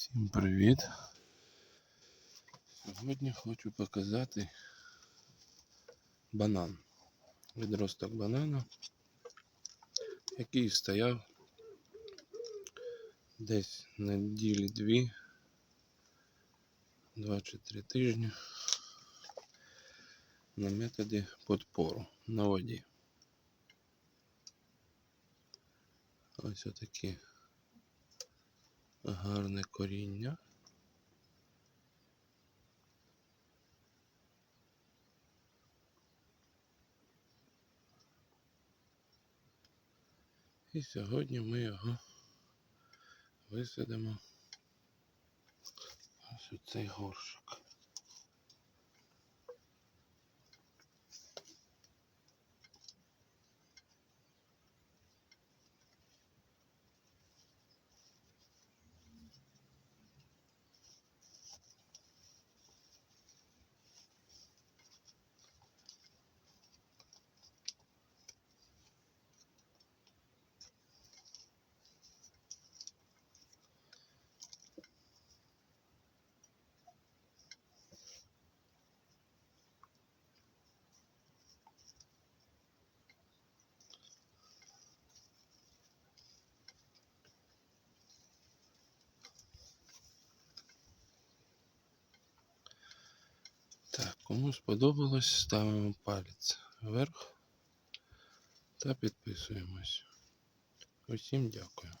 Всім привіт! Сьогодні хочу показати банан. Відросток банана, який стояв десь неділі дві, два чи три тижні на методі подпору на воді. Ось отакі гарне коріння. І сьогодні ми його висадимо ось у цей горшик. Так, кому сподобалось, ставимо палець вверх та підписуємось. Усім дякую.